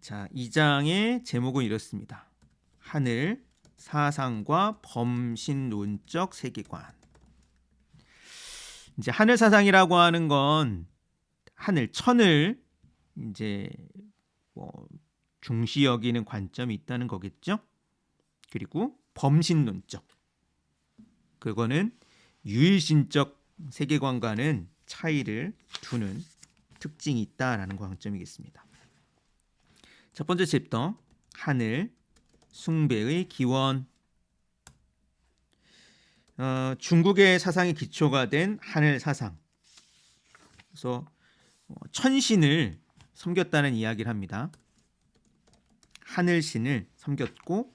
자, 이 장의 제목은 이렇습니다. 하늘 사상과 범신론적 세계관. 이제 하늘 사상이라고 하는 건 하늘 천을 이제 뭐 중시 여기는 관점이 있다는 거겠죠. 그리고 범신론적 그거는 유일신적 세계관과는 차이를 두는 특징이 있다라는 관점이겠습니다. 첫 번째 챕터 하늘 숭배의 기원 어, 중국의 사상의 기초가 된 하늘 사상 그래서 어, 천신을 섬겼다는 이야기를 합니다. 하늘신을 섬겼고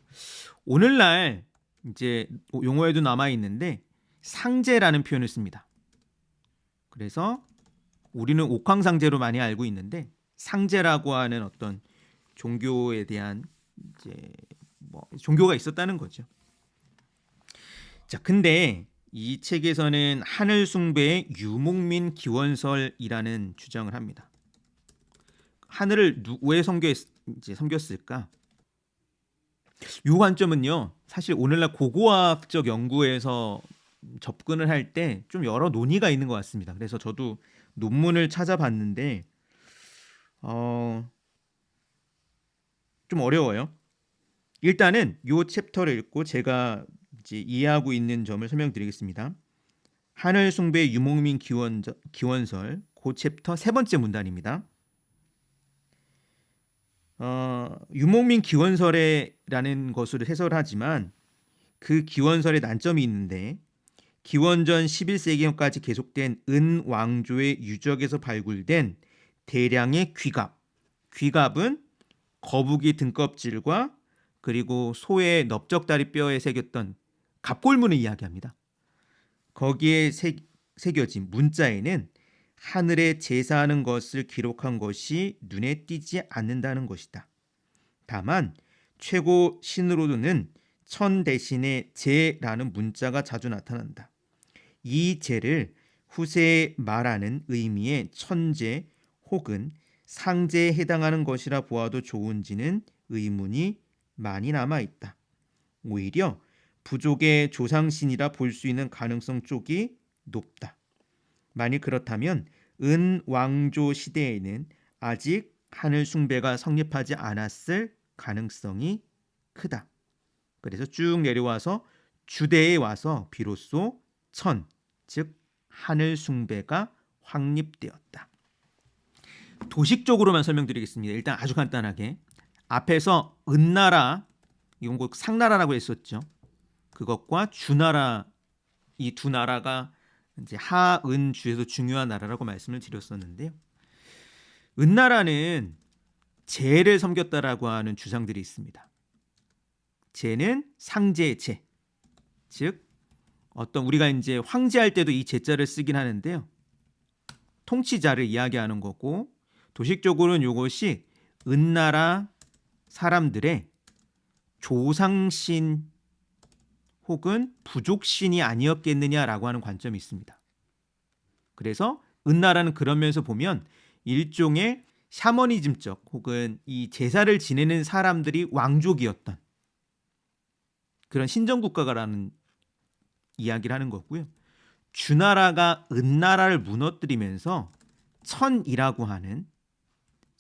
오늘날 이제 용어에도 남아 있는데 상제라는 표현을 씁니다. 그래서 우리는 옥황상제로 많이 알고 있는데 상제라고 하는 어떤 종교에 대한 이제 뭐 종교가 있었다는 거죠. 자, 근데 이 책에서는 하늘 숭배의 유목민 기원설이라는 주장을 합니다. 하늘을 누, 왜 섬겼 이제 섬겼을까? 이 관점은요. 사실 오늘날 고고학적 연구에서 접근을 할 때 좀 여러 논의가 있는 것 같습니다. 그래서 저도 논문을 찾아봤는데 어, 좀 어려워요. 일단은 요 챕터를 읽고 제가 이제 이해하고 있는 점을 설명드리겠습니다. 하늘 숭배 유목민 기원 기원설 고 챕터 세 번째 문단입니다. 어, 유목민 기원설에라는 것으로 해설하지만 그 기원설의 난점이 있는데 기원전 11세기까지 계속된 은 왕조의 유적에서 발굴된 대량의 귀갑. 귀갑은 거북이 등껍질과 그리고 소의 넓적다리 뼈에 새겼던 갑골문을 이야기합니다. 거기에 새, 새겨진 문자에는 하늘에 제사하는 것을 기록한 것이 눈에 띄지 않는다는 것이다. 다만 최고 신으로는 천 대신에 제라는 문자가 자주 나타난다. 이 제를 후세에 말하는 의미의 천재 혹은 상제에 해당하는 것이라 보아도 좋은지는 의문이 많이 남아 있다. 오히려 부족의 조상신이라 볼 수 있는 가능성 쪽이 높다. 만일 그렇다면 은 왕조 시대에는 아직 하늘 숭배가 성립하지 않았을 가능성이 크다. 그래서 쭉 내려와서 주대에 와서 비로소 천, 즉 하늘 숭배가 확립되었다. 도식적으로만 설명드리겠습니다. 일단 아주 간단하게 앞에서 은나라 곧 상나라라고 했었죠. 그것과 주나라 이 두 나라가 이제 하은주에서 중요한 나라라고 말씀을 드렸었는데요. 은나라는 재를 섬겼다라고 하는 주장들이 있습니다. 재는 상제제, 즉 어떤 우리가 이제 황제할 때도 이 제자를 쓰긴 하는데요. 통치자를 이야기하는 거고 도식적으로는 이것이 은나라 사람들의 조상신 혹은 부족신이 아니었겠느냐라고 하는 관점이 있습니다. 그래서 은나라는 그런 면에서 보면 일종의 샤머니즘적 혹은 이 제사를 지내는 사람들이 왕족이었던 그런 신정국가라는 이야기를 하는 거고요. 주나라가 은나라를 무너뜨리면서 천이라고 하는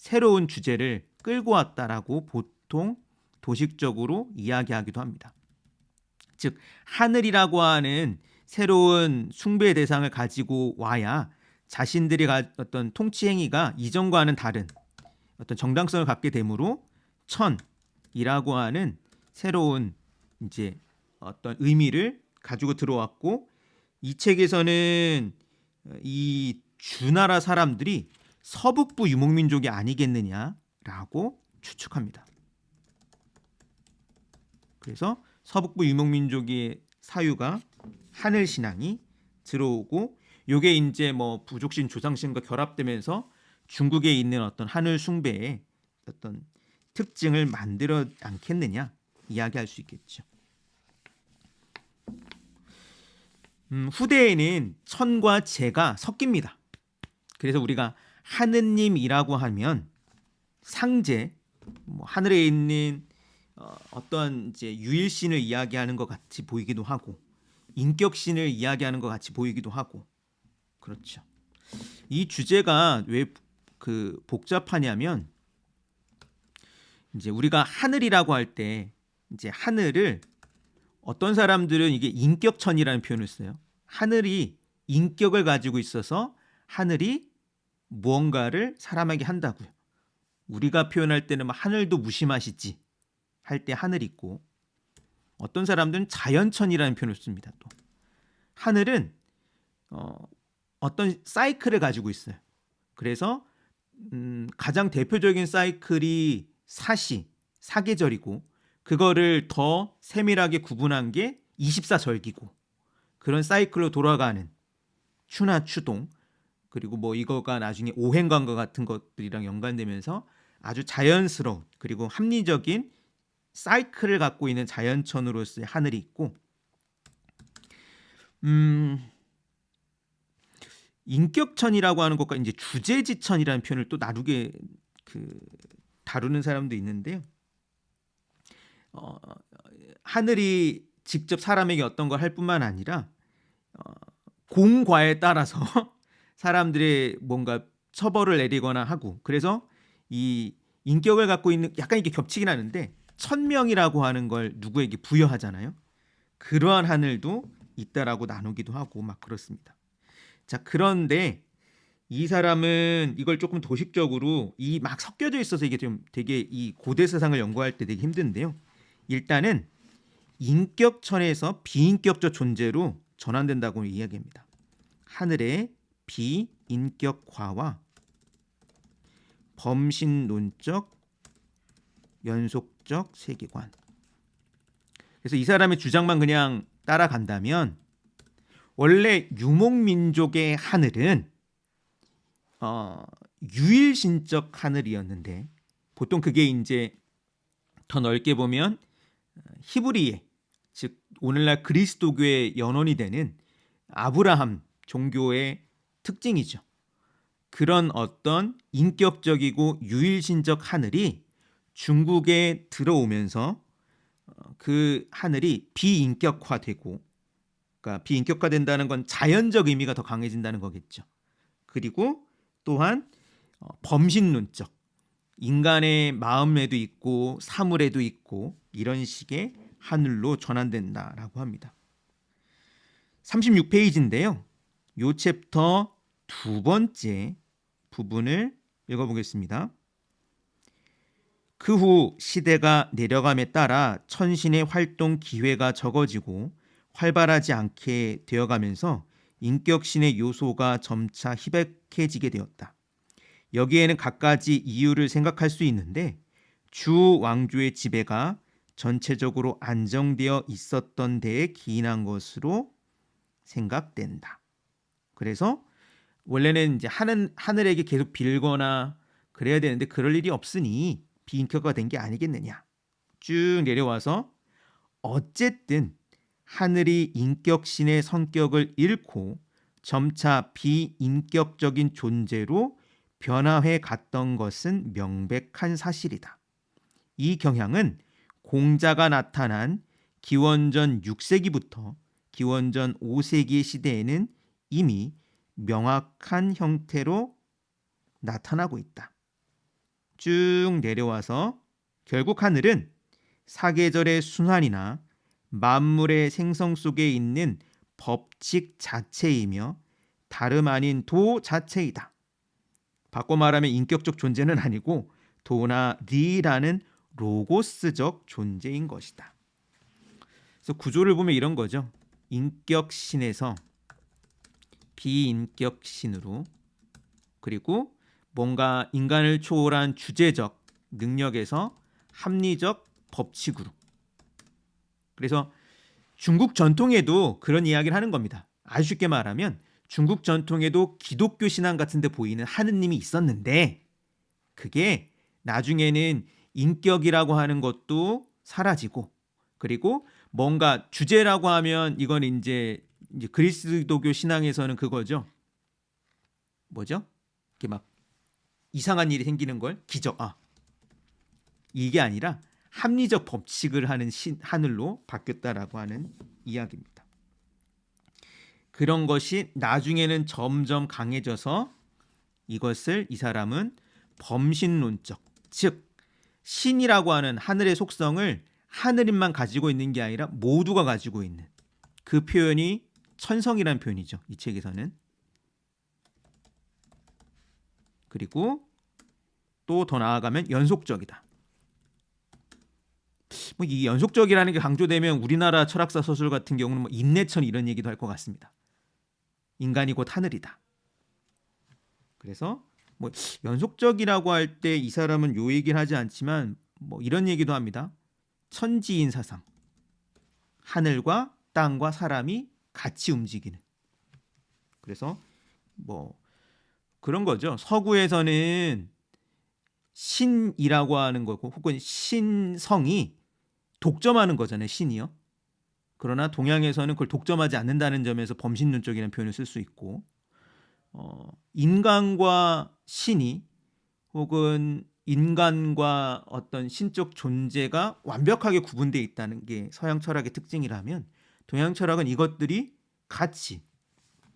새로운 주제를 끌고 왔다라고 보통 도식적으로 이야기하기도 합니다. 즉 하늘이라고 하는 새로운 숭배 대상을 가지고 와야 자신들이 어떤 통치 행위가 이전과는 다른 어떤 정당성을 갖게 되므로 천이라고 하는 새로운 이제 어떤 의미를 가지고 들어왔고 이 책에서는 이 주나라 사람들이 서북부 유목민족이 아니겠느냐라고 추측합니다. 그래서 서북부 유목민족의 사유가 하늘 신앙이 들어오고 요게 이제 뭐 부족신 조상신과 결합되면서 중국에 있는 어떤 하늘 숭배의 어떤 특징을 만들어 않겠느냐 이야기할 수 있겠죠. 음, 후대에는 천과 재가 섞입니다. 그래서 우리가 하느님이라고 하면 상제 뭐 하늘에 있는 어, 어떤 이제 유일신을 이야기하는 것 같이 보이기도 하고 인격신을 이야기하는 것 같이 보이기도 하고 그렇죠. 이 주제가 왜 그 복잡하냐면 이제 우리가 하늘이라고 할 때 이제 하늘을 어떤 사람들은 이게 인격천이라는 표현을 써요. 하늘이 인격을 가지고 있어서 하늘이 무언가를 사람에게 한다고요. 우리가 표현할 때는 막 하늘도 무심하시지 할 때 하늘 있고 어떤 사람들은 자연천이라는 표현을 씁니다. 또 하늘은 어, 어떤 사이클을 가지고 있어요. 그래서 음, 가장 대표적인 사이클이 사시 사계절이고 그거를 더 세밀하게 구분한 게 24절기고 그런 사이클로 돌아가는 추나 추동 그리고 뭐 이거가 나중에 오행관과 같은 것들이랑 연관되면서 아주 자연스러운 그리고 합리적인 사이클을 갖고 있는 자연천으로서의 하늘이 있고 음 인격천이라고 하는 것과 이제 주제지천이라는 표현을 또 나누게 그 다루는 사람도 있는데요. 어, 하늘이 직접 사람에게 어떤 걸 할 뿐만 아니라 어, 공과에 따라서 사람들의 뭔가 처벌을 내리거나 하고 그래서 이 인격을 갖고 있는 약간 이게 겹치긴 하는데 천명이라고 하는 걸 누구에게 부여하잖아요. 그러한 하늘도 있다라고 나누기도 하고 막 그렇습니다. 자 그런데 이 사람은 이걸 조금 도식적으로 이 막 섞여져 있어서 이게 좀 되게 이 고대 세상을 연구할 때 되게 힘든데요. 일단은 인격천에서 비인격적 존재로 전환된다고 이야기합니다. 하늘의 비인격화와 범신론적 연속적 세계관. 그래서 이 사람의 주장만 그냥 따라간다면 원래 유목민족의 하늘은 어, 유일신적 하늘이었는데 보통 그게 이제 더 넓게 보면 히브리의 즉 오늘날 그리스도교의 연원이 되는 아브라함 종교의 특징이죠. 그런 어떤 인격적이고 유일신적 하늘이 중국에 들어오면서 어, 그 하늘이 비인격화되고 그러니까 비인격화된다는 건 자연적 의미가 더 강해진다는 거겠죠. 그리고 또한 어, 범신론적 인간의 마음에도 있고 사물에도 있고 이런 식의 하늘로 전환된다라고 합니다. 36페이지인데요. 요 챕터 두 번째 부분을 읽어보겠습니다. 그 후 시대가 내려감에 따라 천신의 활동 기회가 적어지고 활발하지 않게 되어가면서 인격신의 요소가 점차 희박해지게 되었다. 여기에는 갖가지 이유를 생각할 수 있는데 주 왕조의 지배가 전체적으로 안정되어 있었던 데에 기인한 것으로 생각된다. 그래서 원래는 이제 하늘 하늘에게 계속 빌거나 그래야 되는데 그럴 일이 없으니 비인격화가 된게 아니겠느냐. 쭉 내려와서 어쨌든 하늘이 인격신의 성격을 잃고 점차 비인격적인 존재로 변화해 갔던 것은 명백한 사실이다. 이 경향은 공자가 나타난 기원전 6세기부터 기원전 5세기 시대에는 이미 명확한 형태로 나타나고 있다. 쭉 내려와서 결국 하늘은 사계절의 순환이나 만물의 생성 속에 있는 법칙 자체이며 다름 아닌 도 자체이다. 바꿔 말하면 인격적 존재는 아니고 도나 리라는 로고스적 존재인 것이다. 그래서 구조를 보면 이런 거죠. 인격신에서 비인격 신으로 그리고 뭔가 인간을 초월한 주제적 능력에서 합리적 법칙으로 그래서 중국 전통에도 그런 이야기를 하는 겁니다. 아주 쉽게 말하면 중국 전통에도 기독교 신앙 같은데 보이는 하느님이 있었는데 그게 나중에는 인격이라고 하는 것도 사라지고 그리고 뭔가 주제라고 하면 이건 이제, 이제 그리스도교 신앙에서는 그거죠. 뭐죠? 이렇게 막 이상한 일이 생기는 걸 기적 아 이게 아니라 합리적 법칙을 하는 신, 하늘로 바뀌었다라고 하는 이야기입니다. 그런 것이 나중에는 점점 강해져서 이것을 이 사람은 범신론적, 즉 신이라고 하는 하늘의 속성을 하늘인만 가지고 있는 게 아니라 모두가 가지고 있는 그 표현이 천성이라는 표현이죠. 이 책에서는. 그리고 또 더 나아가면 연속적이다. 뭐 이 연속적이라는 게 강조되면 우리나라 철학사 서술 같은 경우는 뭐 인내천 이런 얘기도 할 것 같습니다. 인간이 곧 하늘이다. 그래서 뭐 연속적이라고 할 때 이 사람은 요 얘기를 하지 않지만 뭐 이런 얘기도 합니다. 천지인 사상. 하늘과 땅과 사람이 같이 움직이는. 그래서 뭐 그런 거죠. 서구에서는 신이라고 하는 거고 혹은 신성이 독점하는 거잖아요. 신이요. 그러나 동양에서는 그걸 독점하지 않는다는 점에서 범신론적이라는 표현을 쓸 수 있고 어, 인간과 신이 혹은 인간과 어떤 신적 존재가 완벽하게 구분되어 있다는 게 서양 철학의 특징이라면 동양 철학은 이것들이 같이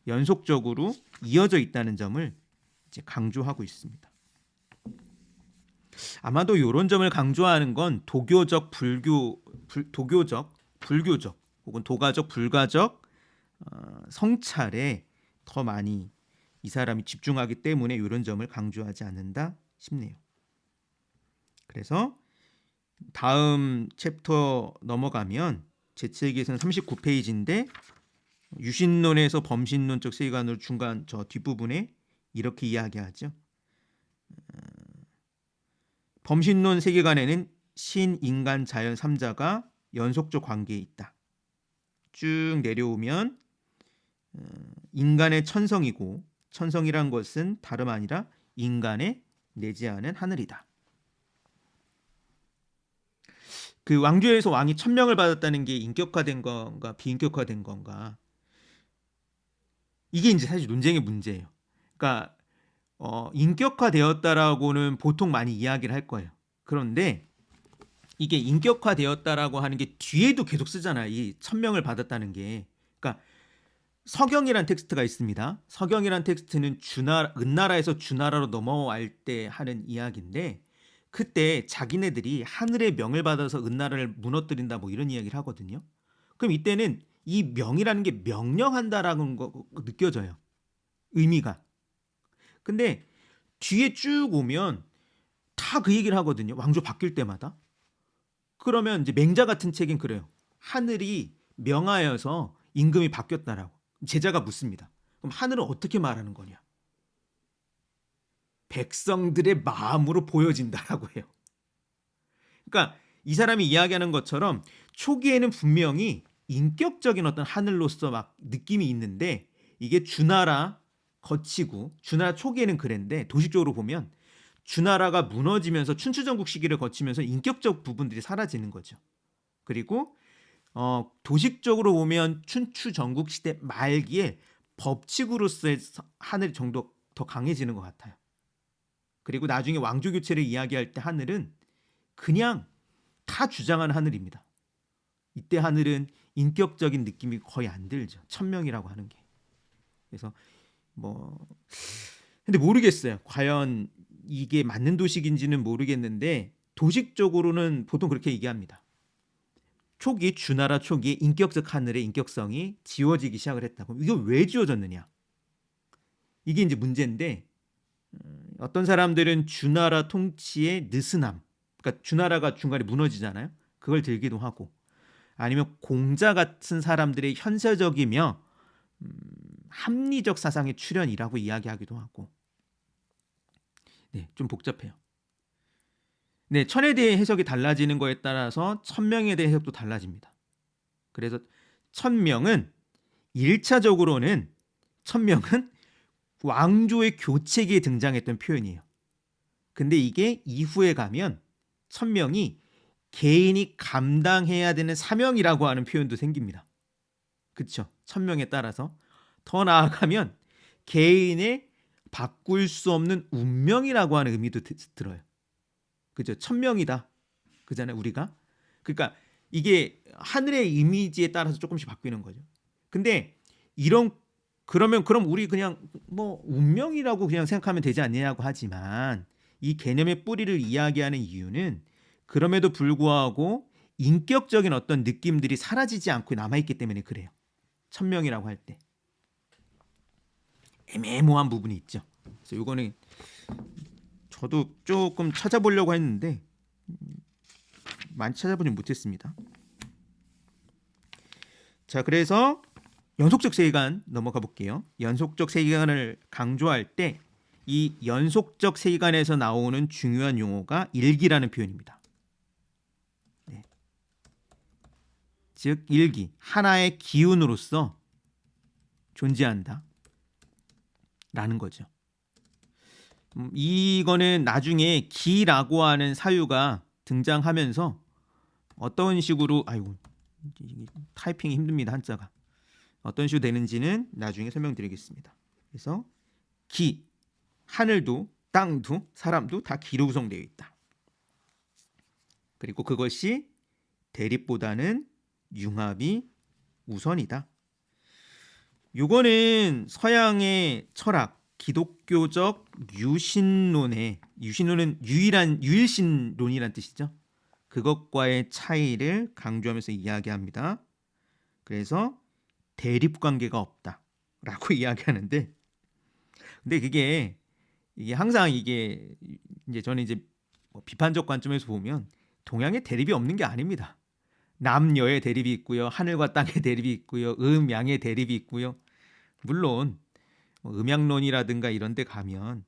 연속적으로 이어져 있다는 점을 이제 강조하고 있습니다. 아마도 이런 점을 강조하는 건 도교적 불교 불, 도교적 불교적 혹은 도가적 불가적 어, 성찰에 더 많이 이 사람이 집중하기 때문에 이런 점을 강조하지 않는다 싶네요. 그래서 다음 챕터 넘어가면 제 책에서는 39페이지인데 유신론에서 범신론적 세계관으로 중간 저 뒷부분에 이렇게 이야기하죠. 어, 범신론 세계관에는 신, 인간, 자연 3자가 연속적 관계에 있다. 쭉 내려오면 어, 인간의 천성이고 천성이란 것은 다름 아니라 인간의 내재하는 하늘이다. 그 왕조에서 왕이 천명을 받았다는 게 인격화된 건가 비인격화된 건가 이게 이제 사실 논쟁의 문제예요. 그러니까 어, 인격화되었다라고는 보통 많이 이야기를 할 거예요. 그런데 이게 인격화되었다라고 하는 게 뒤에도 계속 쓰잖아요. 이 천명을 받았다는 게. 그러니까 서경이란 텍스트가 있습니다. 서경이란 텍스트는 주나 은나라에서 주나라로 넘어갈 때 하는 이야기인데 그때 자기네들이 하늘의 명을 받아서 은나라를 무너뜨린다 뭐 이런 이야기를 하거든요. 그럼 이때는 이 명이라는 게 명령한다라는 거 느껴져요. 의미가. 근데 뒤에 쭉 오면 다 그 얘기를 하거든요. 왕조 바뀔 때마다. 그러면 이제 맹자 같은 책엔 그래요. 하늘이 명하여서 임금이 바뀌었다라고. 제자가 묻습니다. 그럼 하늘은 어떻게 말하는 거냐? 백성들의 마음으로 보여진다라고 해요. 그러니까 이 사람이 이야기하는 것처럼 초기에는 분명히 인격적인 어떤 하늘로서 막 느낌이 있는데 이게 주나라 거치고 주나라 초기에는 그랬는데 도식적으로 보면 주나라가 무너지면서 춘추전국 시기를 거치면서 인격적 부분들이 사라지는 거죠. 그리고 어, 도식적으로 보면 춘추 전국 시대 말기에 법칙으로서의 하늘 정도 더 강해지는 것 같아요. 그리고 나중에 왕조 교체를 이야기할 때 하늘은 그냥 다 주장하는 하늘입니다. 이때 하늘은 인격적인 느낌이 거의 안 들죠. 천명이라고 하는 게. 그래서 뭐 근데 모르겠어요. 과연 이게 맞는 도식인지는 모르겠는데 도식적으로는 보통 그렇게 얘기합니다. 초기 주나라 초기에 인격적 하늘의 인격성이 지워지기 시작을 했다고. 이거 왜 지워졌느냐? 이게 이제 문제인데 음, 어떤 사람들은 주나라 통치의 느슨함, 그러니까 주나라가 중간에 무너지잖아요. 그걸 들기도 하고 아니면 공자 같은 사람들의 현세적이며 음, 합리적 사상의 출현이라고 이야기하기도 하고 네, 좀 복잡해요. 네, 천에 대해 해석이 달라지는 거에 따라서 천명에 대해 해석도 달라집니다. 그래서 천명은 1차적으로는 천명은 왕조의 교체기에 등장했던 표현이에요. 근데 이게 이후에 가면 천명이 개인이 감당해야 되는 사명이라고 하는 표현도 생깁니다. 그렇죠? 천명에 따라서 더 나아가면 개인의 바꿀 수 없는 운명이라고 하는 의미도 들어요. 그죠? 천명이다. 그잖아요, 우리가. 그러니까 이게 하늘의 이미지에 따라서 조금씩 바뀌는 거죠. 근데 이런 그러면 그럼 우리 그냥 뭐 운명이라고 그냥 생각하면 되지 않느냐고 하지만 이 개념의 뿌리를 이야기하는 이유는 그럼에도 불구하고 인격적인 어떤 느낌들이 사라지지 않고 남아있기 때문에 그래요. 천명이라고 할 때. 애매모호한 부분이 있죠. 그래서 이거는 저도 조금 찾아보려고 했는데 음, 많이 찾아보진 못했습니다. 자, 그래서 연속적 세계관 넘어가 볼게요. 연속적 세계관을 강조할 때 이 연속적 세계관에서 나오는 중요한 용어가 일기라는 표현입니다. 네. 즉 일기 하나의 기운으로서 존재한다. 라는 거죠. 음, 이거는 나중에 기라고 하는 사유가 등장하면서 어떤 식으로 아이고 타이핑이 힘듭니다 한자가 어떤 식으로 되는지는 나중에 설명드리겠습니다. 그래서 기 하늘도 땅도 사람도 다 기로 구성되어 있다. 그리고 그것이 대립보다는 융합이 우선이다. 요거는 서양의 철학 기독교적 유신론의 유신론은 유일한 유일신론이란 뜻이죠. 그것과의 차이를 강조하면서 이야기합니다. 그래서 대립 관계가 없다라고 이야기하는데 근데 그게 이게 항상 이게 이제 저는 이제 뭐 비판적 관점에서 보면 동양의 대립이 없는 게 아닙니다. 남여의 대립이 있고요. 하늘과 땅의 대립이 있고요. 음양의 대립이 있고요. 물론 뭐 음양론이라든가 이런 데 가면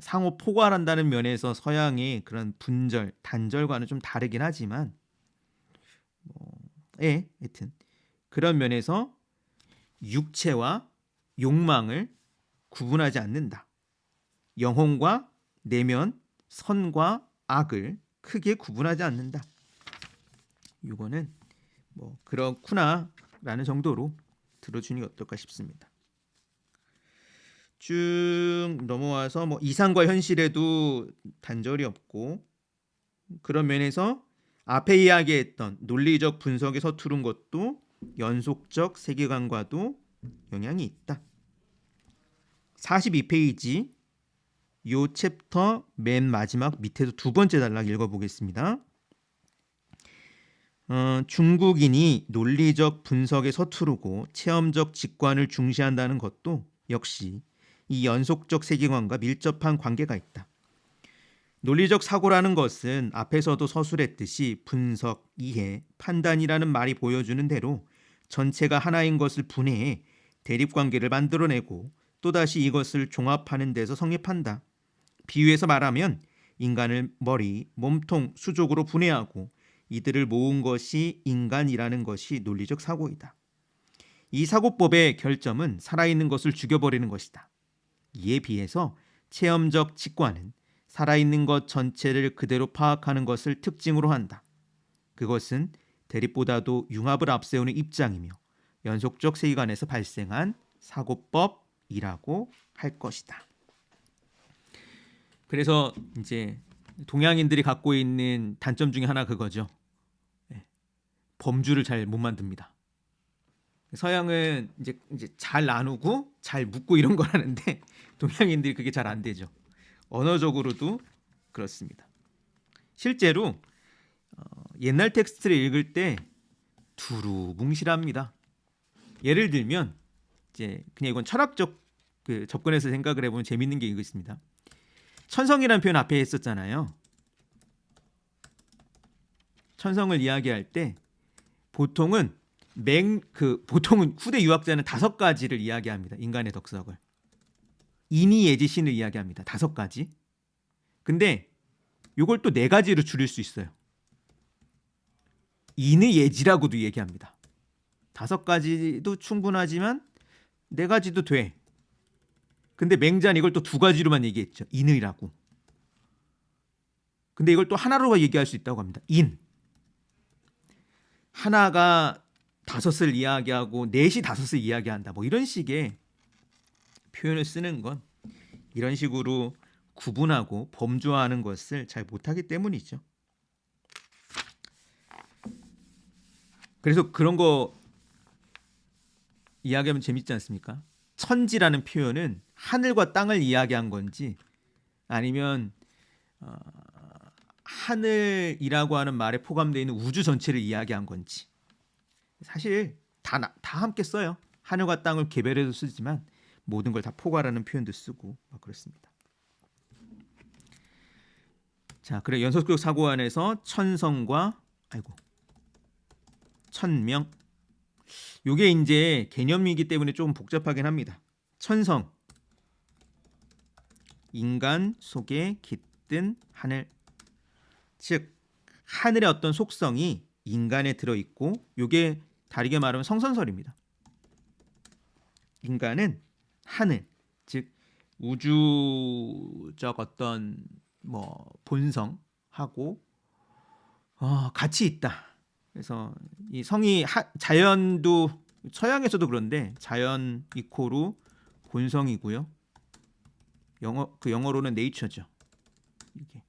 상호 포괄한다는 면에서 서양의 그런 분절, 단절과는 좀 다르긴 하지만 뭐, 예, 하여튼 그런 면에서 육체와 욕망을 구분하지 않는다. 영혼과 내면, 선과 악을 크게 구분하지 않는다. 이거는 뭐 그렇구나라는 정도로 들어주는 게 어떨까 싶습니다. 쭉 넘어와서 뭐 이상과 현실에도 단절이 없고 그런 면에서 앞에 이야기했던 논리적 분석에 서투른 것도 연속적 세계관과도 영향이 있다. 42페이지 요 챕터 맨 마지막 밑에도 두 번째 단락 읽어보겠습니다. 어, 중국인이 논리적 분석에 서투르고 체험적 직관을 중시한다는 것도 역시 이 연속적 세계관과 밀접한 관계가 있다. 논리적 사고라는 것은 앞에서도 서술했듯이 분석, 이해, 판단이라는 말이 보여주는 대로 전체가 하나인 것을 분해해 대립관계를 만들어내고 또다시 이것을 종합하는 데서 성립한다. 비유해서 말하면 인간을 머리, 몸통, 수족으로 분해하고 이들을 모은 것이 인간이라는 것이 논리적 사고이다. 이 사고법의 결점은 살아있는 것을 죽여버리는 것이다. 이에 비해서 체험적 직관은 살아있는 것 전체를 그대로 파악하는 것을 특징으로 한다. 그것은 대립보다도 융합을 앞세우는 입장이며 연속적 세계관에서 발생한 사고법이라고 할 것이다. 그래서 이제 동양인들이 갖고 있는 단점 중에 하나 그거죠. 예. 범주를 잘 못 만듭니다. 서양은 이제 이제 잘 나누고 잘 묶고 이런 걸 하는데 동양인들이 그게 잘 안 되죠. 언어적으로도 그렇습니다. 실제로 어, 옛날 텍스트를 읽을 때 두루뭉실합니다. 예를 들면 이제 그냥 이건 철학적 그 접근해서 생각을 해보면 재밌는 게 이거 있습니다. 천성이라는 표현 앞에 했었잖아요. 천성을 이야기할 때 보통은 맹 그 보통은 후대 유학자는 다섯 가지를 이야기합니다. 인간의 덕석을 인이 예지 신을 이야기합니다. 다섯 가지. 근데 이걸 또 네 가지로 줄일 수 있어요. 인의 예지라고도 얘기합니다. 다섯 가지도 충분하지만 네 가지도 돼. 근데 맹자는 이걸 또 두 가지로만 얘기했죠. 인의라고. 근데 이걸 또 하나로 얘기할 수 있다고 합니다. 인. 하나가 다섯을 이야기하고 넷이 다섯을 이야기한다. 뭐 이런 식의 표현을 쓰는 건 이런 식으로 구분하고 범주화하는 것을 잘 못하기 때문이죠. 그래서 그런 거 이야기하면 재밌지 않습니까? 천지라는 표현은 하늘과 땅을 이야기한 건지 아니면 어, 하늘이라고 하는 말에 포함되어 있는 우주 전체를 이야기한 건지 사실 다, 나- 다 함께 써요. 하늘과 땅을 개별해서 쓰지만 모든 걸 다 포괄하는 표현도 쓰고 막 그렇습니다. 자, 그래 연속적 사고 안에서 천성과 아이고 천명 요게 이제 개념이기 때문에 좀 복잡하긴 합니다. 천성 인간 속에 깃든 하늘 즉 하늘의 어떤 속성이 인간에 들어 있고 요게 다르게 말하면 성선설입니다. 인간은 하늘 즉 우주적 어떤 뭐 본성하고 어, 같이 있다. 그래서 이 성이 하, 자연도 서양에서도 그런데 자연 이코로 본성이고요. 영어 그 영어로는 네이처죠. 이게.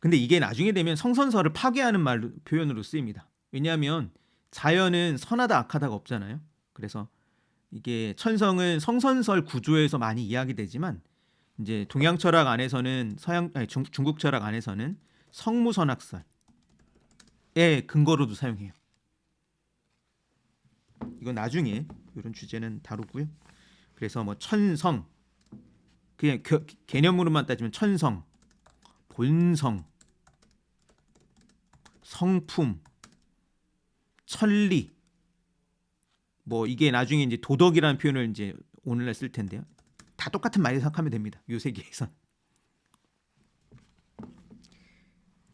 근데 이게 나중에 되면 성선설을 파괴하는 말로 표현으로 쓰입니다. 왜냐하면 자연은 선하다 악하다가 없잖아요. 그래서 이게 천성은 성선설 구조에서 많이 이야기되지만 이제 동양 철학 안에서는 서양 아니 중, 중국 철학 안에서는 성무선학설의 근거로도 사용해요. 이건 나중에 이런 주제는 다루고요. 그래서 뭐 천성 그냥 겨, 개념으로만 따지면 천성, 본성, 성품, 천리 뭐 이게 나중에 이제 도덕이라는 표현을 이제 오늘날 쓸 텐데요. 다 똑같은 말이 생각하면 됩니다. 요 세계에선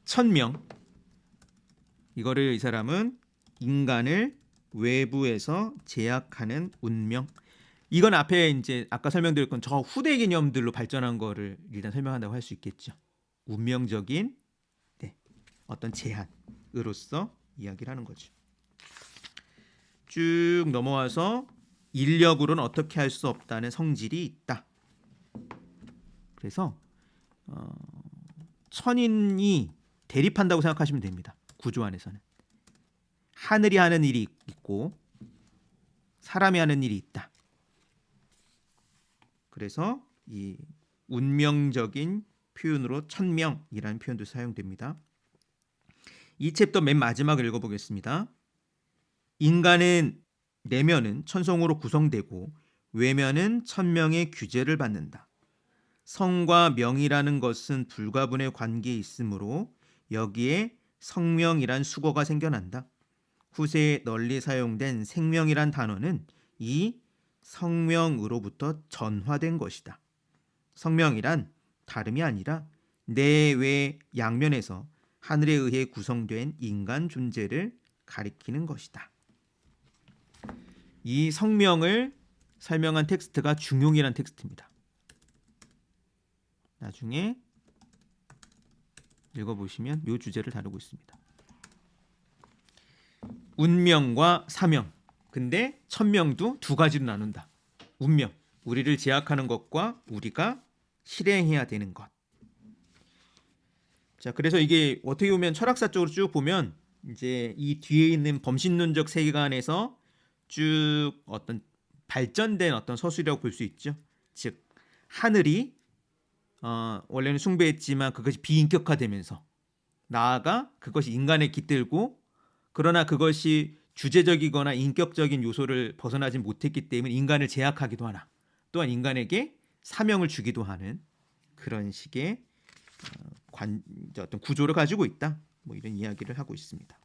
천명 이거를 이 사람은 인간을 외부에서 제약하는 운명 이건 앞에 이제 아까 설명드렸던 저 후대 개념들로 발전한 거를 일단 설명한다고 할 수 있겠죠. 운명적인 네, 어떤 제한으로서 이야기를 하는 거죠. 쭉 넘어와서 인력으로는 어떻게 할 수 없다는 성질이 있다. 그래서 어, 천인이 대립한다고 생각하시면 됩니다. 구조 안에서는 하늘이 하는 일이 있고 사람이 하는 일이 있다. 그래서 이 운명적인 표현으로 천명이라는 표현도 사용됩니다. 이 챕터 맨 마지막을 읽어보겠습니다. 인간은 내면은 천성으로 구성되고 외면은 천명의 규제를 받는다. 성과 명이라는 것은 불가분의 관계에 있으므로 여기에 성명이란 수거가 생겨난다. 후세에 널리 사용된 생명이란 단어는 이 성명으로부터 전화된 것이다. 성명이란 다름이 아니라 내외 양면에서 하늘에 의해 구성된 인간 존재를 가리키는 것이다. 이 성명을 설명한 텍스트가 중용이란 텍스트입니다. 나중에 읽어보시면 이 주제를 다루고 있습니다. 운명과 사명. 근데 천명도 두 가지로 나눈다. 운명, 우리를 제약하는 것과 우리가 실행해야 되는 것. 자, 그래서 이게 어떻게 보면 철학사 쪽으로 쭉 보면 이제 이 뒤에 있는 범신론적 세계관에서 쭉 어떤 발전된 어떤 서술이라고 볼 수 있죠. 즉 하늘이 어, 원래는 숭배했지만 그것이 비인격화되면서 나아가 그것이 인간에 깃들고 그러나 그것이 주제적이거나 인격적인 요소를 벗어나지 못했기 때문에 인간을 제약하기도 하나 또한 인간에게 사명을 주기도 하는 그런 식의 어, 관 어떤 구조를 가지고 있다. 뭐 이런 이야기를 하고 있습니다.